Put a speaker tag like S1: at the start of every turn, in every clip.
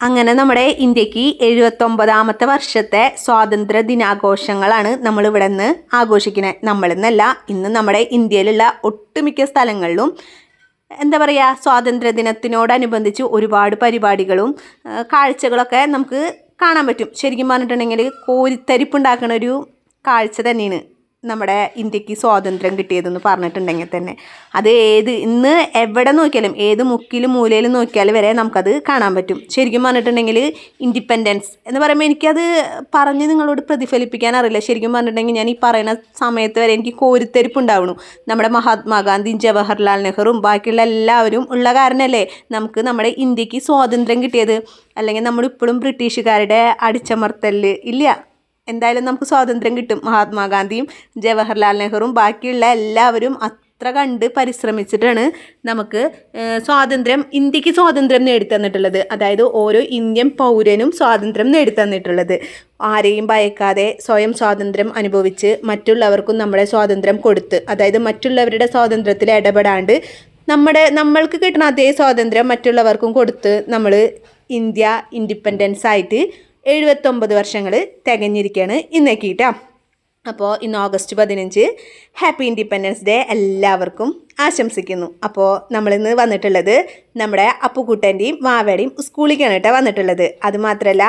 S1: അങ്ങനെ നമ്മുടെ ഇന്ത്യയ്ക്ക് എഴുപത്തൊമ്പതാമത്തെ വർഷത്തെ സ്വാതന്ത്ര്യ ദിനാഘോഷങ്ങളാണ് നമ്മൾ ഇവിടെ നിന്ന് ആഘോഷിക്കുന്നത് നമ്മളിന്നല്ല ഇന്ന് നമ്മുടെ ഇന്ത്യയിലുള്ള ഒട്ടുമിക്ക സ്ഥലങ്ങളിലും എന്താ പറയുക സ്വാതന്ത്ര്യ ദിനത്തിനോടനുബന്ധിച്ച് ഒരുപാട് പരിപാടികളും കാഴ്ചകളൊക്കെ നമുക്ക് കാണാൻ പറ്റും. ശരിക്കും പറഞ്ഞിട്ടുണ്ടെങ്കിൽ കോരിത്തരിപ്പുണ്ടാക്കുന്ന ഒരു കാഴ്ച തന്നെയാണ്. നമ്മുടെ ഇന്ത്യയ്ക്ക് സ്വാതന്ത്ര്യം കിട്ടിയതെന്ന് പറഞ്ഞിട്ടുണ്ടെങ്കിൽ തന്നെ. അത് ഏത് ഇന്ന് എവിടെ നോക്കിയാലും ഏത് മുക്കിലും മൂലയിലും നോക്കിയാലും വരെ നമുക്കത് കാണാൻ പറ്റും. ശരിക്കും പറഞ്ഞിട്ടുണ്ടെങ്കിൽ ഇൻഡിപെൻഡൻസ് എന്ന് പറയുമ്പോൾ എനിക്കത് പറഞ്ഞ് നിങ്ങളോട് പ്രതിഫലിപ്പിക്കാൻ അറിയില്ല. ശരിക്കും പറഞ്ഞിട്ടുണ്ടെങ്കിൽ ഞാൻ ഈ പറയുന്ന സമയത്ത് വരെ എനിക്ക് കോരിത്തെരിപ്പ് ഉണ്ടാവണു നമ്മുടെ മഹാത്മാഗാന്ധി ജവഹർലാൽ നെഹ്റുവും ബാക്കിയുള്ള എല്ലാവരും ഉള്ള കാരണമല്ലേ നമുക്ക് നമ്മുടെ ഇന്ത്യയ്ക്ക് സ്വാതന്ത്ര്യം കിട്ടിയത്? അല്ലെങ്കിൽ നമ്മളിപ്പോഴും ബ്രിട്ടീഷുകാരുടെ അടിച്ചമർത്തൽ ഇല്ല. എന്തായാലും നമുക്ക് സ്വാതന്ത്ര്യം കിട്ടും. മഹാത്മാഗാന്ധിയും ജവഹർലാൽ നെഹ്റുവും ബാക്കിയുള്ള എല്ലാവരും അത്ര കണ്ട് പരിശ്രമിച്ചിട്ടാണ് നമുക്ക് സ്വാതന്ത്ര്യം ഇന്ത്യയ്ക്ക് സ്വാതന്ത്ര്യം നേടിത്തന്നിട്ടുള്ളത്. അതായത് ഓരോ ഇന്ത്യൻ പൗരനും സ്വാതന്ത്ര്യം നേടിത്തന്നിട്ടുള്ളത്. ആരെയും ഭയക്കാതെ സ്വയം സ്വാതന്ത്ര്യം അനുഭവിച്ച് മറ്റുള്ളവർക്കും നമ്മളെ സ്വാതന്ത്ര്യം കൊടുത്ത് അതായത് മറ്റുള്ളവരുടെ സ്വാതന്ത്ര്യത്തിൽ ഇടപെടാണ്ട് നമ്മുടെ നമ്മൾക്ക് കിട്ടുന്ന അതേ സ്വാതന്ത്ര്യം മറ്റുള്ളവർക്കും കൊടുത്ത് നമ്മൾ ഇന്ത്യ ഇൻഡിപെൻഡൻസ് ആയിട്ട് എഴുപത്തൊമ്പത് വർഷങ്ങൾ തികഞ്ഞിരിക്കുകയാണ് ഇന്നേക്കിട്ടാ അപ്പോൾ ഇന്ന് ഓഗസ്റ്റ് പതിനഞ്ച് ഹാപ്പി ഇൻഡിപെൻഡൻസ് ഡേ എല്ലാവർക്കും ആശംസിക്കുന്നു. അപ്പോൾ നമ്മളിന്ന് വന്നിട്ടുള്ളത് നമ്മുടെ അപ്പുക്കുട്ടന്റെയും വാവയുടെയും സ്കൂളിലേക്കാണ് കേട്ടോ വന്നിട്ടുള്ളത്. അതുമാത്രമല്ല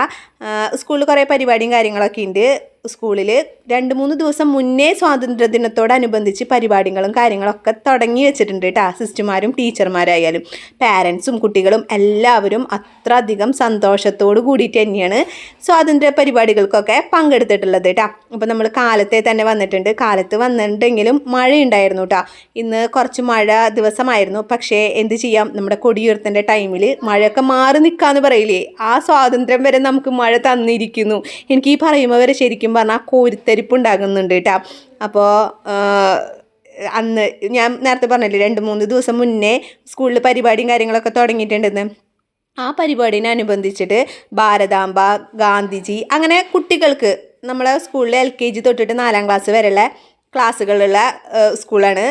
S1: സ്കൂളിൽ കുറേ പരിപാടിയും കാര്യങ്ങളൊക്കെ ഉണ്ട് സ്കൂളിൽ രണ്ട് മൂന്ന് ദിവസം മുന്നേ സ്വാതന്ത്ര്യദിനത്തോടനുബന്ധിച്ച് പരിപാടികളും കാര്യങ്ങളൊക്കെ തുടങ്ങി വെച്ചിട്ടുണ്ട് കേട്ടോ സിസ്റ്റർമാരും ടീച്ചർമാരായാലും പാരൻസും കുട്ടികളും എല്ലാവരും അത്ര അധികം സന്തോഷത്തോട് കൂടിയിട്ട് തന്നെയാണ് സ്വാതന്ത്ര്യ പരിപാടികൾക്കൊക്കെ പങ്കെടുത്തിട്ടുള്ളത് കേട്ടോ അപ്പോൾ നമ്മൾ കാലത്തെ തന്നെ വന്നിട്ടുണ്ട്. കാലത്ത് വന്നിട്ടുണ്ടെങ്കിലും മഴയുണ്ടായിരുന്നു കേട്ടോ ഇന്ന് കുറച്ച് മഴ ദിവസമായിരുന്നു. പക്ഷേ എന്ത് ചെയ്യാം? നമ്മുടെ കൊടിയുയർത്തേണ്ട ടൈമിൽ മഴയൊക്കെ മാറി നിൽക്കാന്ന് പറയില്ലേ? ആ സ്വാതന്ത്ര്യം വരെ നമുക്ക് മഴ തന്നിരിക്കുന്നു. എനിക്ക് ഈ പറയുമ്പോൾ വരെ ശരിക്കും പറഞ്ഞാൽ കോരിത്തരിപ്പ് ഉണ്ടാകുന്നുണ്ട് കേട്ടോ അപ്പോൾ അന്ന് ഞാൻ നേരത്തെ പറഞ്ഞില്ലേ രണ്ട് മൂന്ന് ദിവസം മുന്നേ സ്കൂളിൽ പരിപാടിയും കാര്യങ്ങളൊക്കെ തുടങ്ങിയിട്ടുണ്ടെന്ന്. ആ പരിപാടിനനുബന്ധിച്ചിട്ട് ഭാരതാംബ ഗാന്ധിജി അങ്ങനെ കുട്ടികൾക്ക് നമ്മളെ സ്കൂളിൽ എൽ കെ ജി തൊട്ടിട്ട് നാലാം ക്ലാസ് വരെയുള്ള ക്ലാസ്സുകളുള്ള സ്കൂളാണ്.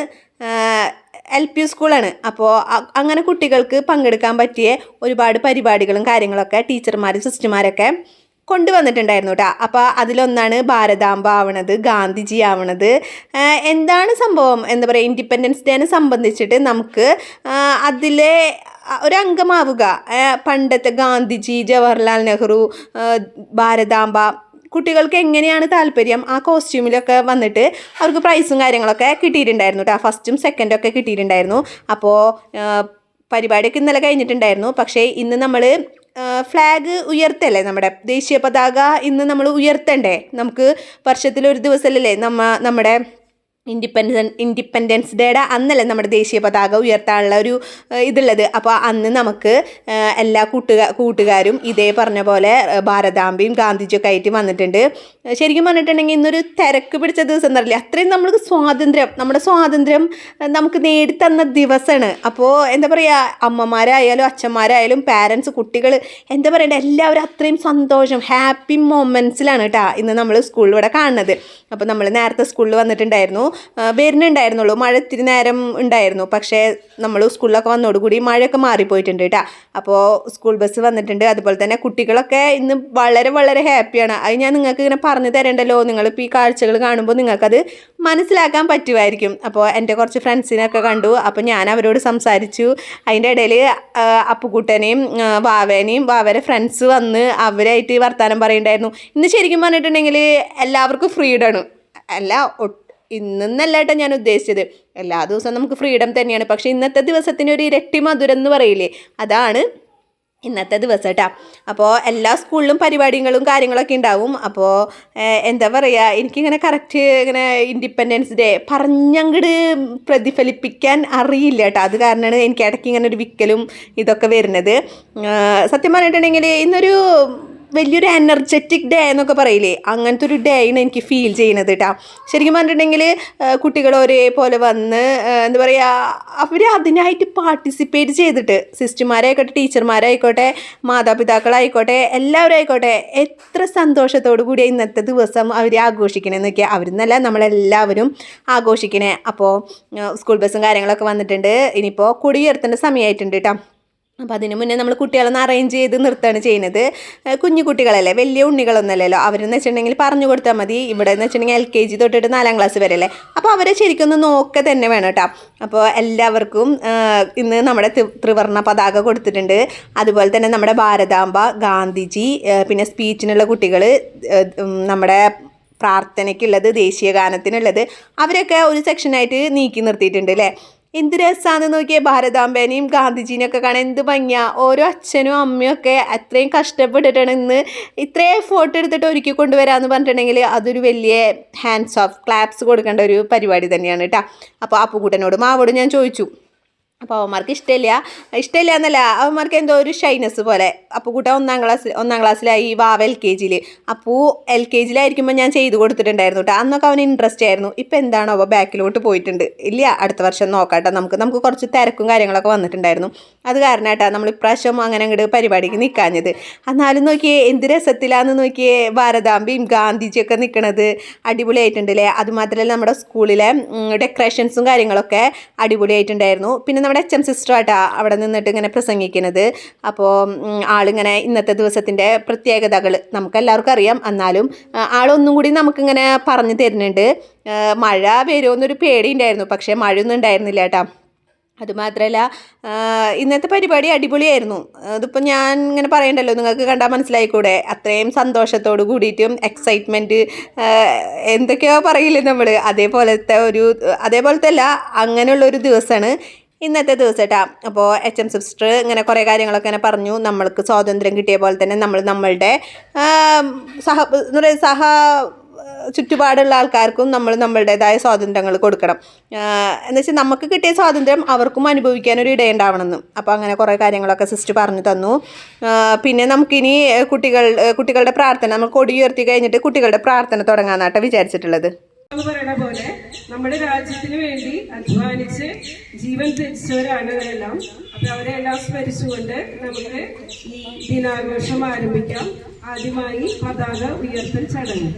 S1: എൽ പി സ്കൂളാണ്. അപ്പോൾ അങ്ങനെ കുട്ടികൾക്ക് പങ്കെടുക്കാൻ പറ്റിയ ഒരുപാട് പരിപാടികളും കാര്യങ്ങളൊക്കെ ടീച്ചർമാരും സിസ്റ്റർമാരൊക്കെ കൊണ്ടുവന്നിട്ടുണ്ടായിരുന്നു കേട്ടോ അപ്പോൾ അതിലൊന്നാണ് ഭാരതാംബ ആവണത് ഗാന്ധിജി ആവണത്. എന്താണ് സംഭവം? എന്താ പറയുക ഇൻഡിപെൻഡൻസ് ഡേനെ സംബന്ധിച്ചിട്ട് നമുക്ക് അതിലെ ഒരു അംഗമാവുക. പണ്ടത്തെ ഗാന്ധിജി ജവഹർലാൽ നെഹ്റു ഭാരതാംബ കുട്ടികൾക്ക് എങ്ങനെയാണ് താല്പര്യം? ആ കോസ്റ്റ്യൂമിലൊക്കെ വന്നിട്ട് അവർക്ക് പ്രൈസും കാര്യങ്ങളൊക്കെ കിട്ടിയിട്ടുണ്ടായിരുന്നു കേട്ടോ ഫസ്റ്റും സെക്കൻഡും ഒക്കെ കിട്ടിയിട്ടുണ്ടായിരുന്നു. അപ്പോൾ പരിപാടിയൊക്കെ ഇന്നലെ കഴിഞ്ഞിട്ടുണ്ടായിരുന്നു. പക്ഷേ ഇന്ന് നമ്മൾ ഫ്ലാഗ് ഉയർത്തല്ലേ നമ്മുടെ ദേശീയ പതാക ഇന്ന് നമ്മൾ ഉയർത്തണ്ടേ? നമുക്ക് വർഷത്തിൽ ഒരു ദിവസമല്ലേ നമ്മ നമ്മുടെ ഇൻഡിപെൻഡൻ ഇൻഡിപെൻഡൻസ് ഡേയുടെ അന്നല്ലേ നമ്മുടെ ദേശീയ പതാക ഉയർത്താനുള്ള ഒരു ഇതുള്ളത്. അപ്പോൾ അന്ന് നമുക്ക് എല്ലാ കൂട്ടുകാ കൂട്ടുകാരും ഇതേ പറഞ്ഞ പോലെ ഭാരതാംബയും ഗാന്ധിജിയൊക്കെ ആയിട്ട് വന്നിട്ടുണ്ട്. ശരിക്കും പറഞ്ഞിട്ടുണ്ടെങ്കിൽ ഇന്നൊരു തിരക്ക് പിടിച്ച ദിവസം എന്നറിയില്ല. അത്രയും നമ്മൾക്ക് സ്വാതന്ത്ര്യം നമ്മുടെ സ്വാതന്ത്ര്യം നമുക്ക് നേടിത്തന്ന ദിവസമാണ് അപ്പോൾ എന്താ പറയുക അമ്മമാരായാലും അച്ഛന്മാരായാലും പാരൻസ് കുട്ടികൾ എന്താ പറയണ്ടേ എല്ലാവരും അത്രയും സന്തോഷം ഹാപ്പി മൊമെന്റ്സിലാണ് കേട്ടോ ഇന്ന് നമ്മൾ സ്കൂളിലൂടെ കാണുന്നത്. അപ്പോൾ നമ്മൾ നേരത്തെ സ്കൂളിൽ വന്നിട്ടുണ്ടായിരുന്നു. വരുന്നുണ്ടായിരുന്നുള്ളൂ. മഴ ഇത്തിരി നേരം ഉണ്ടായിരുന്നു. പക്ഷേ നമ്മൾ സ്കൂളിലൊക്കെ വന്നതോടുകൂടി മഴയൊക്കെ മാറിപ്പോയിട്ടുണ്ട് കേട്ടോ. അപ്പോൾ സ്കൂൾ ബസ് വന്നിട്ടുണ്ട്. അതുപോലെ തന്നെ കുട്ടികളൊക്കെ ഇന്ന് വളരെ വളരെ ഹാപ്പിയാണ്. അത് ഞാൻ നിങ്ങൾക്ക് ഇങ്ങനെ പറഞ്ഞു തരേണ്ടല്ലോ. നിങ്ങളിപ്പോൾ ഈ കാഴ്ചകൾ കാണുമ്പോൾ നിങ്ങൾക്കത് മനസ്സിലാക്കാൻ പറ്റുമായിരിക്കും. അപ്പോൾ എന്റെ കുറച്ച് ഫ്രണ്ട്സിനെയൊക്കെ കണ്ടു. അപ്പോൾ ഞാൻ അവരോട് സംസാരിച്ചു. അതിന്റെ ഇടയിൽ അപ്പുക്കുട്ടനെയും വാവേനെയും വാവരെ ഫ്രണ്ട്സ് വന്ന് അവരായിട്ട് വർത്തമാനം പറയുണ്ടായിരുന്നു ഇന്ന് ശരിക്കും പറഞ്ഞിട്ടുണ്ടെങ്കിൽ എല്ലാവർക്കും ഫ്രീഡാണ്. അല്ല ഒട്ട് ഇന്നെന്നല്ല കേട്ടോ ഞാൻ ഉദ്ദേശിച്ചത്. എല്ലാ ദിവസവും നമുക്ക് ഫ്രീഡം തന്നെയാണ്. പക്ഷേ ഇന്നത്തെ ദിവസത്തിന് ഒരു ഇരട്ടി മധുരം എന്ന് പറയില്ലേ? അതാണ് ഇന്നത്തെ ദിവസം കേട്ടോ അപ്പോൾ എല്ലാ സ്കൂളിലും പരിപാടികളും കാര്യങ്ങളൊക്കെ ഉണ്ടാവും. അപ്പോൾ എന്താ പറയുക എനിക്കിങ്ങനെ കറക്റ്റ് ഇങ്ങനെ ഇൻഡിപെൻഡൻസ് ഡേ പറഞ്ഞങ്ങട് പ്രതിഫലിപ്പിക്കാൻ അറിയില്ല കേട്ടോ അത് കാരണമാണ് എനിക്ക് ഇടയ്ക്ക് ഇങ്ങനെ ഒരു വിക്കലും ഇതൊക്കെ വരുന്നത്. സത്യം പറഞ്ഞിട്ടുണ്ടെങ്കിൽ ഇന്നൊരു വലിയൊരു എനർജറ്റിക് ഡേ എന്നൊക്കെ പറയില്ലേ? അങ്ങനത്തെ ഒരു ഡേ ആണ് എനിക്ക് ഫീൽ ചെയ്യുന്നത് കേട്ടോ ശരിക്കും പറഞ്ഞിട്ടുണ്ടെങ്കിൽ കുട്ടികൾ ഒരേപോലെ വന്ന് എന്താ പറയുക അവർ അതിനായിട്ട് പാർട്ടിസിപ്പേറ്റ് ചെയ്തിട്ട് സിസ്റ്റർമാരായിക്കോട്ടെ ടീച്ചർമാരായിക്കോട്ടെ മാതാപിതാക്കളായിക്കോട്ടെ എല്ലാവരും ആയിക്കോട്ടെ എത്ര സന്തോഷത്തോടു കൂടി ഇന്നത്തെ ദിവസം അവർ ആഘോഷിക്കണമെന്നൊക്കെ അവരെന്നല്ല നമ്മളെല്ലാവരും ആഘോഷിക്കണേ. അപ്പോൾ സ്കൂൾ ബസ്സും കാര്യങ്ങളൊക്കെ വന്നിട്ടുണ്ട്. ഇനിയിപ്പോൾ കൊടിയുയർത്തേണ്ട സമയമായിട്ടുണ്ട് കേട്ടോ അപ്പോൾ അതിന് മുന്നേ നമ്മൾ കുട്ടികളൊന്ന് അറേഞ്ച് ചെയ്ത് നിർത്തുകയാണ് ചെയ്യുന്നത്. കുഞ്ഞു കുട്ടികളല്ലേ വലിയ ഉണ്ണികളൊന്നുമല്ലല്ലോ അവരെന്ന് വെച്ചിട്ടുണ്ടെങ്കിൽ പറഞ്ഞു കൊടുത്താൽ മതി. ഇവിടെ എന്ന് വെച്ചിട്ടുണ്ടെങ്കിൽ എൽ കെ ജി തൊട്ടിട്ട് നാലാം ക്ലാസ് വരെ അല്ലേ അപ്പോൾ അവരെ ശരിക്കും ഒന്ന് നോക്കുക തന്നെ വേണം കേട്ടോ. അപ്പോൾ എല്ലാവർക്കും ഇന്ന് നമ്മുടെ ത്രിവർണ പതാക കൊടുത്തിട്ടുണ്ട്. അതുപോലെ തന്നെ നമ്മുടെ ഭാരതാംബ ഗാന്ധിജി പിന്നെ സ്പീച്ചിനുള്ള കുട്ടികൾ നമ്മുടെ പ്രാർത്ഥനയ്ക്കുള്ളത് ദേശീയ ഗാനത്തിനുള്ളത് അവരൊക്കെ ഒരു സെക്ഷനായിട്ട് നീക്കി നിർത്തിയിട്ടുണ്ട് അല്ലേ എന്ത് രസമാണെന്ന് നോക്കിയാൽ ഭാരതാംബേനെയും ഗാന്ധിജീനെയൊക്കെ കാണാൻ എന്ത് ഭംഗിയാ. ഓരോ അച്ഛനും അമ്മയും ഒക്കെ അത്രയും കഷ്ടപ്പെട്ടിട്ടാണ് ഇന്ന് ഇത്രയും ഫോട്ടോ എടുത്തിട്ട് ഒരുക്കി കൊണ്ടുവരാമെന്ന് പറഞ്ഞിട്ടുണ്ടെങ്കിൽ അതൊരു വലിയ ഹാൻഡ്സ് ഓഫ് ക്ലാപ്സ് കൊടുക്കേണ്ട ഒരു പരിപാടി തന്നെയാണ് കേട്ടോ അപ്പോൾ അപ്പുകൂട്ടനോടും മാവോട് ഞാൻ ചോദിച്ചു. അപ്പോൾ അവന്മാർക്ക് ഇഷ്ടമില്ല. ഇഷ്ടമില്ല എന്നല്ല അവന്മാർക്ക് എന്തോ ഒരു ഷൈനസ് പോലെ. അപ്പോൾ കൂട്ട ഒന്നാം ക്ലാസ് ഒന്നാം ക്ലാസ്സിലായി വാവ എൽ കെ ജിയിൽ അപ്പോൾ എൽ കെ ജിയിലായിരിക്കുമ്പോൾ ഞാൻ ചെയ്ത് കൊടുത്തിട്ടുണ്ടായിരുന്നു കേട്ടോ അന്നൊക്കെ അവന് ഇൻട്രസ്റ്റ് ആയിരുന്നു. ഇപ്പോൾ എന്താണോ അവ ബാക്കിലോട്ട് പോയിട്ടുണ്ട്. ഇല്ല അടുത്ത വർഷം നോക്കാട്ടോ. നമുക്ക് നമുക്ക് കുറച്ച് തിരക്കും കാര്യങ്ങളൊക്കെ വന്നിട്ടുണ്ടായിരുന്നു. അത് കാരണം കേട്ടോ നമ്മൾ ഇപ്രാവശ്യം അങ്ങനെ അങ്ങോട്ട് പരിപാടിക്ക് നിൽക്കാഞ്ഞത് എന്നാലും നോക്കിയേ എന്ത് രസത്തിലാന്ന് നോക്കിയേ. ഭാരതാംബിയും ഗാന്ധിജിയൊക്കെ നിൽക്കണത് അടിപൊളിയായിട്ടുണ്ടല്ലേ അതുമാത്രമല്ല നമ്മുടെ സ്കൂളിലെ ഡെക്കറേഷൻസും കാര്യങ്ങളൊക്കെ അടിപൊളിയായിട്ടുണ്ടായിരുന്നു. പിന്നെ നമ്മുടെ എച്ച് എം സിസ്റ്ററായിട്ടാണ് അവിടെ നിന്നിട്ട് ഇങ്ങനെ പ്രസംഗിക്കുന്നത്. അപ്പോൾ ആളിങ്ങനെ ഇന്നത്തെ ദിവസത്തിന്റെ പ്രത്യേകതകൾ നമുക്കെല്ലാവർക്കും അറിയാം. എന്നാലും ആളൊന്നും കൂടി നമുക്കിങ്ങനെ പറഞ്ഞു തരുന്നുണ്ട്. മഴ വരുമെന്നൊരു പേടി ഉണ്ടായിരുന്നു. പക്ഷേ ഒന്നും ഉണ്ടായിരുന്നില്ല കേട്ടോ. അതുമാത്രമല്ല ഇന്നത്തെ പരിപാടി അടിപൊളിയായിരുന്നു. അതിപ്പോൾ ഞാൻ ഇങ്ങനെ പറയണ്ടല്ലോ നിങ്ങൾക്ക് കണ്ടാൽ മനസ്സിലായിക്കൂടെ? അത്രയും സന്തോഷത്തോട് കൂടിയിട്ടും എക്സൈറ്റ്മെന്റ് എന്തൊക്കെയോ പറയില്ലേ നമ്മൾ അതേപോലത്തെ ഒരു അതേപോലത്തെ അല്ല അങ്ങനെയുള്ളൊരു ദിവസമാണ്. ഇന്നത്തെ ദിവസം അപ്പോൾ എച്ച് എം സിസ്റ്റർ ഇങ്ങനെ കുറേ കാര്യങ്ങളൊക്കെ ഇങ്ങനെ പറഞ്ഞു. നമ്മൾക്ക് സ്വാതന്ത്ര്യം കിട്ടിയ പോലെ തന്നെ നമ്മൾ നമ്മളുടെ സഹ എന്ന് സഹ ചുറ്റുപാടുള്ള ആൾക്കാർക്കും നമ്മൾ നമ്മളുടേതായ സ്വാതന്ത്ര്യങ്ങൾ കൊടുക്കണം. എന്ന് വെച്ചാൽ നമുക്ക് കിട്ടിയ സ്വാതന്ത്ര്യം അവർക്കും അനുഭവിക്കാനൊരു ഇടയുണ്ടാവണമെന്ന്. അപ്പോൾ അങ്ങനെ കുറേ കാര്യങ്ങളൊക്കെ സിസ്റ്റർ പറഞ്ഞു തന്നു. പിന്നെ നമുക്കിനി കുട്ടികൾ കുട്ടികളുടെ പ്രാർത്ഥന. നമ്മൾ കൊടി ഉയർത്തി കഴിഞ്ഞിട്ട് കുട്ടികളുടെ പ്രാർത്ഥന തുടങ്ങാന്നാട്ടോ വിചാരിച്ചിട്ടുള്ളത്.
S2: പോലെ നമ്മുടെ രാജ്യത്തിന് വേണ്ടി അധ്വാനിച്ച് ജീവൻ തിരിച്ചവരാണ് അവരെല്ലാം. അപ്പൊ അവരെ എല്ലാം സ്മരിച്ചുകൊണ്ട് നമുക്ക് ഈ ദിനാഘോഷം ആരംഭിക്കാം. ആദ്യമായി പതാക ഉയർത്തൽ ചടങ്ങ്.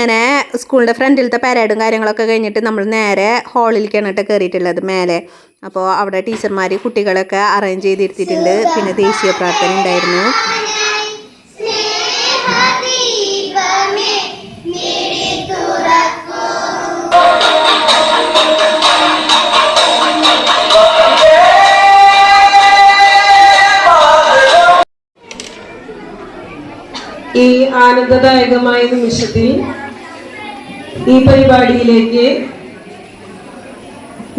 S1: അങ്ങനെ സ്കൂളിന്റെ ഫ്രണ്ടിലത്തെ പരേഡും കാര്യങ്ങളൊക്കെ കഴിഞ്ഞിട്ട് നമ്മൾ നേരെ ഹാളിലേക്കാണ് കേട്ടോ കയറിയിട്ടുള്ളത് മേലെ. അപ്പോൾ അവിടെ ടീച്ചർമാർ കുട്ടികളൊക്കെ അറേഞ്ച് ചെയ്തിരുത്തിയിട്ടുണ്ട്. പിന്നെ ദേശീയ പ്രാർത്ഥന ഉണ്ടായിരുന്നു.
S2: ഈ ആനന്ദദായകമായ നിമിഷത്തിൽ ഈ പരിപാടിയിലേക്ക്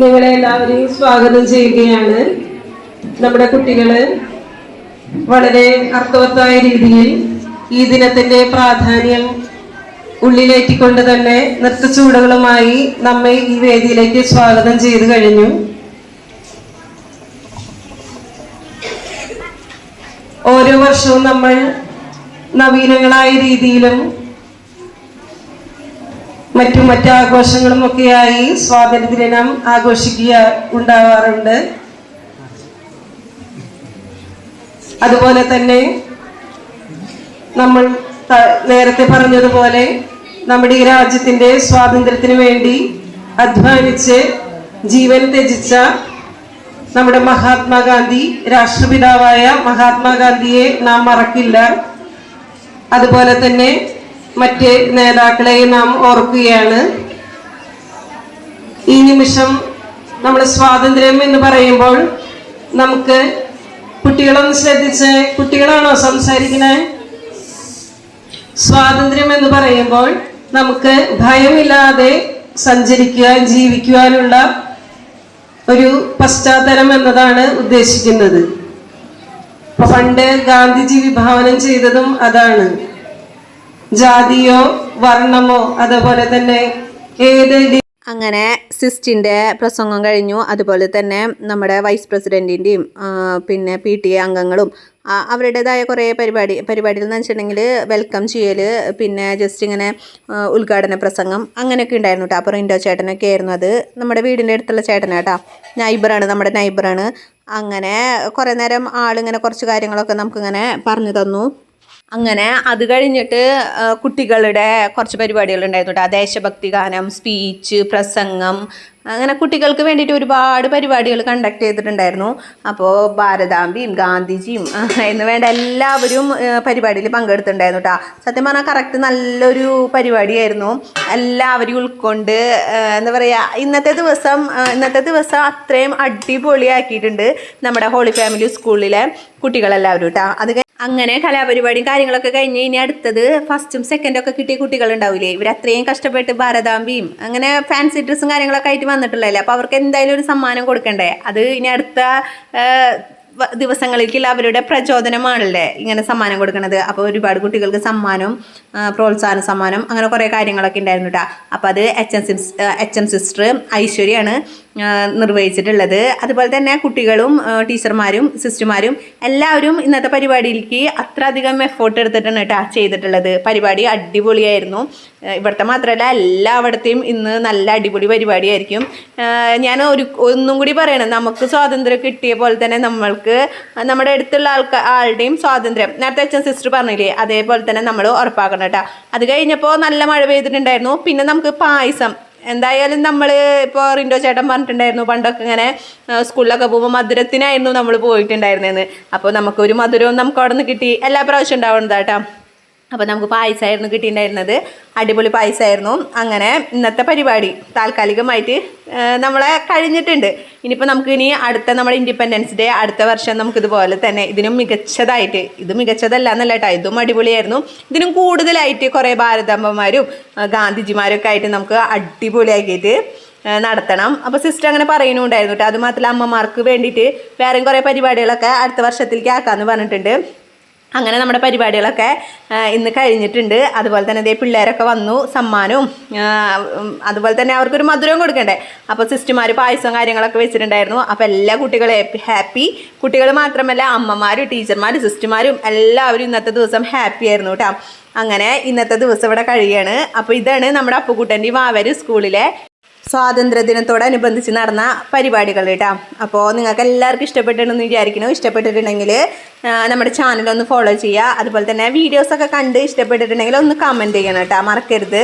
S2: നിങ്ങളെ എല്ലാവരെയും സ്വാഗതം ചെയ്യുകയാണ്. നമ്മുടെ കുട്ടികൾ വളരെ അർത്ഥവത്തായ രീതിയിൽ ഈ ദിനത്തിന്റെ പ്രാധാന്യം ഉള്ളിലേറ്റിക്കൊണ്ട് തന്നെ നൃത്തചൂടുകളുമായി നമ്മെ ഈ വേദിയിലേക്ക് സ്വാഗതം ചെയ്തു കഴിഞ്ഞു. ഓരോ വർഷവും നമ്മൾ നവീനങ്ങളായ രീതിയിലും മറ്റു മറ്റു ആഘോഷങ്ങളും ഒക്കെയായി സ്വാതന്ത്ര്യദിനം ആഘോഷിക്കുക ഉണ്ടാവാറുണ്ട്. അതുപോലെ തന്നെ നമ്മൾ നേരത്തെ പറഞ്ഞതുപോലെ നമ്മുടെ ഈ രാജ്യത്തിന്റെ സ്വാതന്ത്ര്യത്തിന് വേണ്ടി അധ്വാനിച്ച് ജീവൻ ത്യജിച്ച നമ്മുടെ മഹാത്മാഗാന്ധി രാഷ്ട്രപിതാവായ മഹാത്മാഗാന്ധിയെ നാം മറക്കില്ല. അതുപോലെ തന്നെ മറ്റ് നേതാക്കളെ നാം ഓർക്കുകയാണ്. ഈ നിമിഷം നമ്മൾ സ്വാതന്ത്ര്യം എന്ന് പറയുമ്പോൾ നമുക്ക് കുട്ടികളൊന്ന് ശ്രദ്ധിച്ച് കുട്ടികളാണോ സംസാരിക്കുന്നത്? സ്വാതന്ത്ര്യം എന്ന് പറയുമ്പോൾ നമുക്ക് ഭയമില്ലാതെ സഞ്ചരിക്കുക ജീവിക്കുവാനുള്ള ഒരു പശ്ചാത്തലം എന്നതാണ് ഉദ്ദേശിക്കുന്നത്. പണ്ട് ഗാന്ധിജി വിഭാവനം ചെയ്തതും അതാണ്. ജാതിയോ വർണമോ അതുപോലെ തന്നെ ഏത്
S1: അങ്ങനെ സിസ്റ്റിന്റെ പ്രസംഗം കഴിഞ്ഞു. അതുപോലെ തന്നെ നമ്മുടെ വൈസ് പ്രസിഡന്റിന്റെയും പിന്നെ പി ടി എ അംഗങ്ങളും അവരുടേതായ കുറേ പരിപാടി പരിപാടികൾ എന്ന് വെച്ചിട്ടുണ്ടെങ്കിൽ വെൽക്കം ചെയ്യൽ പിന്നെ ജസ്റ്റ് ഇങ്ങനെ ഉദ്ഘാടന പ്രസംഗം അങ്ങനെയൊക്കെ ഉണ്ടായിരുന്നു കേട്ടോ. അപ്പോൾ റിൻഡോ ചേട്ടനൊക്കെ ആയിരുന്നു അത്. നമ്മുടെ വീടിന്റെ അടുത്തുള്ള ചേട്ടനാട്ടോ നൈബറാണ് നമ്മുടെ നൈബറാണ്. അങ്ങനെ കുറേ നേരം ആളിങ്ങനെ കുറച്ച് കാര്യങ്ങളൊക്കെ നമുക്കിങ്ങനെ പറഞ്ഞു തന്നു. അങ്ങനെ അത് കഴിഞ്ഞിട്ട് കുട്ടികളുടെ കുറച്ച് പരിപാടികൾ ഉണ്ടായിരുന്നു കേട്ടോ. ദേശഭക്തി ഗാനം സ്പീച്ച് പ്രസംഗം അങ്ങനെ കുട്ടികൾക്ക് വേണ്ടിയിട്ട് ഒരുപാട് പരിപാടികൾ കണ്ടക്ട് ചെയ്തിട്ടുണ്ടായിരുന്നു. അപ്പോൾ ഭാരതാംബിയും ഗാന്ധിജിയും എന്ന് വേണ്ട എല്ലാവരും പരിപാടിയിൽ പങ്കെടുത്തിട്ടുണ്ടായിരുന്നു കേട്ടോ. സത്യം പറഞ്ഞാൽ കറക്റ്റ് നല്ലൊരു പരിപാടിയായിരുന്നു. എല്ലാവരും ഉൾക്കൊണ്ട് എന്താ പറയുക ഇന്നത്തെ ദിവസം ഇന്നത്തെ ദിവസം അത്രയും അടിപൊളിയാക്കിയിട്ടുണ്ട് നമ്മുടെ ഹോളി ഫാമിലി സ്കൂളിലെ കുട്ടികളെല്ലാവരും കേട്ടോ. അത് അങ്ങനെ കലാപരിപാടിയും കാര്യങ്ങളൊക്കെ കഴിഞ്ഞ് ഇനി അടുത്തത് ഫസ്റ്റും സെക്കൻഡും ഒക്കെ കിട്ടിയ കുട്ടികളുണ്ടാവില്ലേ ഇവർ അത്രയും കഷ്ടപ്പെട്ട് ഭാരതാംബിയും അങ്ങനെ ഫാൻസി ഡ്രസ്സും കാര്യങ്ങളൊക്കെ ആയിട്ട് വന്നിട്ടുള്ളതല്ലേ? അപ്പോൾ അവർക്ക് എന്തായാലും ഒരു സമ്മാനം കൊടുക്കണ്ടേ? അത് ഇനി അടുത്ത ദിവസങ്ങളിലേക്കുള്ള അവരുടെ പ്രചോദനമാണല്ലേ ഇങ്ങനെ സമ്മാനം കൊടുക്കുന്നത് അപ്പോൾ ഒരുപാട് കുട്ടികൾക്ക് സമ്മാനം പ്രോത്സാഹന സമ്മാനം അങ്ങനെ കുറേ കാര്യങ്ങളൊക്കെ ഉണ്ടായിരുന്നു കേട്ടോ അപ്പോൾ അത് H M sis H M sister ഐശ്വര്യാണ് ആ, നിർവഹിച്ചിട്ടുള്ളത്. അതുപോലെ തന്നെ കുട്ടികളും ടീച്ചർമാരും സിസ്റ്റർമാരും എല്ലാവരും ഇന്നത്തെ പരിപാടിയിലേക്ക് അത്ര അധികം എഫേർട്ട് എടുത്തിട്ടാണ് കേട്ടോ ചെയ്തിട്ടുള്ളത്. പരിപാടി അടിപൊളിയായിരുന്നു. ഇവിടുത്തെ മാത്രമല്ല എല്ലായിടത്തെയും ഇന്ന് നല്ല അടിപൊളി പരിപാടിയായിരിക്കും. ഞാൻ ഒരു ഒന്നും കൂടി പറയണം. നമുക്ക് സ്വാതന്ത്ര്യം കിട്ടിയ പോലെ തന്നെ നമ്മൾക്ക് നമ്മുടെ അടുത്തുള്ള ആൾക്കാർ ആളുടെയും സ്വാതന്ത്ര്യം. നേരത്തെ അച്ഛൻ സിസ്റ്റർ പറഞ്ഞില്ലേ അതേപോലെ തന്നെ നമ്മൾ ഉറപ്പാക്കണം കേട്ടോ. അത് കഴിഞ്ഞപ്പോൾ നല്ല മഴ പെയ്തിട്ടുണ്ടായിരുന്നു. പിന്നെ നമുക്ക് പായസം എന്തായാലും നമ്മൾ ഇപ്പോൾ റിൻഡോ ചേട്ടൻ പറഞ്ഞിട്ടുണ്ടായിരുന്നു പണ്ടൊക്കെ ഇങ്ങനെ സ്കൂളിലൊക്കെ പോകുമ്പോൾ മധുരത്തിനായിരുന്നു നമ്മൾ പോയിട്ടുണ്ടായിരുന്നതെന്ന് അപ്പോൾ നമുക്കൊരു മധുരവും നമുക്ക് അവിടെ നിന്ന് കിട്ടി. എല്ലാ പ്രാവശ്യം ഉണ്ടാവുന്നതാട്ടോ. അപ്പോൾ നമുക്ക് പായസമായിരുന്നു കിട്ടിയിട്ടുണ്ടായിരുന്നത്. അടിപൊളി പായസമായിരുന്നു അങ്ങനെ ഇന്നത്തെ പരിപാടി താൽക്കാലികമായിട്ട് നമ്മളെ കഴിഞ്ഞിട്ടുണ്ട്. ഇനിയിപ്പോൾ നമുക്ക് ഇനി അടുത്ത നമ്മുടെ ഇൻഡിപെൻഡൻസ് ഡേ അടുത്ത വർഷം നമുക്ക് ഇതുപോലെ തന്നെ ഇതിനും മികച്ചതായിട്ട് ഇത് മികച്ചതല്ല എന്നല്ല കേട്ടോ ഇതും അടിപൊളിയായിരുന്നു. ഇതിനും കൂടുതലായിട്ട് കുറേ ഭാരതാമ്പന്മാരും ഗാന്ധിജിമാരൊക്കെ ആയിട്ട് നമുക്ക് അടിപൊളിയാക്കിയിട്ട് നടത്തണം. അപ്പോൾ സിസ്റ്റർ അങ്ങനെ പറയുന്നുണ്ടായിരുന്നു കേട്ടോ അതുമാത്രമല്ല അമ്മമാർക്ക് വേണ്ടിയിട്ട് വേറെയും കുറേ പരിപാടികളൊക്കെ അടുത്ത വർഷത്തിലേക്ക് ആക്കാമെന്ന് പറഞ്ഞിട്ടുണ്ട്. അങ്ങനെ നമ്മുടെ പരിപാടികളൊക്കെ ഇന്ന് കഴിഞ്ഞിട്ടുണ്ട്. അതുപോലെ തന്നെ ഇതേ പിള്ളേരൊക്കെ വന്നു സമ്മാനവും അതുപോലെ തന്നെ അവർക്കൊരു മധുരവും കൊടുക്കണ്ടേ. അപ്പോൾ സിസ്റ്റർമാർ പായസവും കാര്യങ്ങളൊക്കെ വെച്ചിട്ടുണ്ടായിരുന്നു. അപ്പോൾ എല്ലാ കുട്ടികളും ഹാപ്പി കുട്ടികൾ മാത്രമല്ല അമ്മമാരും ടീച്ചർമാരും സിസ്റ്റർമാരും എല്ലാവരും ഇന്നത്തെ ദിവസം ഹാപ്പി ആയിരുന്നു കേട്ടോ. അങ്ങനെ ഇന്നത്തെ ദിവസം ഇവിടെ കഴിയാണ്. അപ്പോൾ ഇതാണ് നമ്മുടെ അപ്പുക്കുട്ടന്റെയും വാവര് സ്കൂളിലെ സ്വാതന്ത്ര്യദിനത്തോടനുബന്ധിച്ച് നടന്ന പരിപാടികൾ കേട്ടോ. അപ്പോൾ നിങ്ങൾക്ക് എല്ലാവർക്കും ഇഷ്ടപ്പെട്ടിട്ടുണ്ടെന്ന് വിചാരിക്കുന്നു. ഇഷ്ടപ്പെട്ടിട്ടുണ്ടെങ്കിൽ നമ്മുടെ ചാനൽ ഒന്ന് ഫോളോ ചെയ്യുക. അതുപോലെ തന്നെ വീഡിയോസൊക്കെ കണ്ട് ഇഷ്ടപ്പെട്ടിട്ടുണ്ടെങ്കിൽ ഒന്ന് കമന്റ് ചെയ്യണം കേട്ടോ. മറക്കരുത്.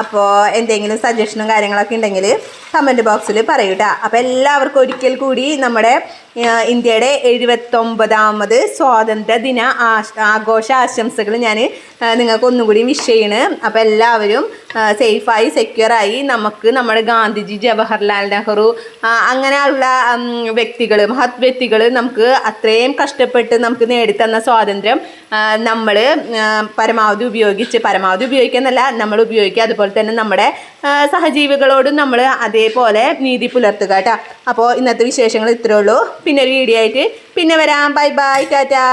S1: അപ്പോൾ എന്തെങ്കിലും സജഷനും കാര്യങ്ങളൊക്കെ ഉണ്ടെങ്കിൽ കമന്റ് ബോക്സിൽ പറയൂ കേട്ടോ. അപ്പോൾ എല്ലാവർക്കും ഒരിക്കൽ കൂടി നമ്മുടെ ഇന്ത്യയുടെ എഴുപത്തൊമ്പതാമത് സ്വാതന്ത്ര്യ ദിന ആഘോഷ ആശംസകൾ ഞാൻ നിങ്ങൾക്ക് ഒന്നുകൂടി വിഷ് ചെയ്യണ്. അപ്പോൾ എല്ലാവരും സേഫായി സെക്യൂറായി നമുക്ക് നമ്മുടെ ഗാന്ധിജി ജവഹർലാൽ നെഹ്റു അങ്ങനെയുള്ള വ്യക്തികൾ മഹത് വ്യക്തികൾ നമുക്ക് അത്രയും കഷ്ടപ്പെട്ട് നമുക്ക് നേടിത്തന്ന സ്വാതന്ത്ര്യം നമ്മൾ പരമാവധി ഉപയോഗിച്ച് പരമാവധി ഉപയോഗിക്കുന്നല്ല നമ്മൾ ഉപയോഗിക്കുക. അതുപോലെ തന്നെ നമ്മുടെ സഹജീവികളോടും നമ്മൾ അതേപോലെ നീതി പുലർത്തുക കേട്ടോ. അപ്പോൾ ഇന്നത്തെ വിശേഷങ്ങൾ ഇത്രയേ ഉള്ളൂ. പിന്നെ ഒരു വീഡിയോ ആയിട്ട് പിന്നെ വരാം. Bye bye Tata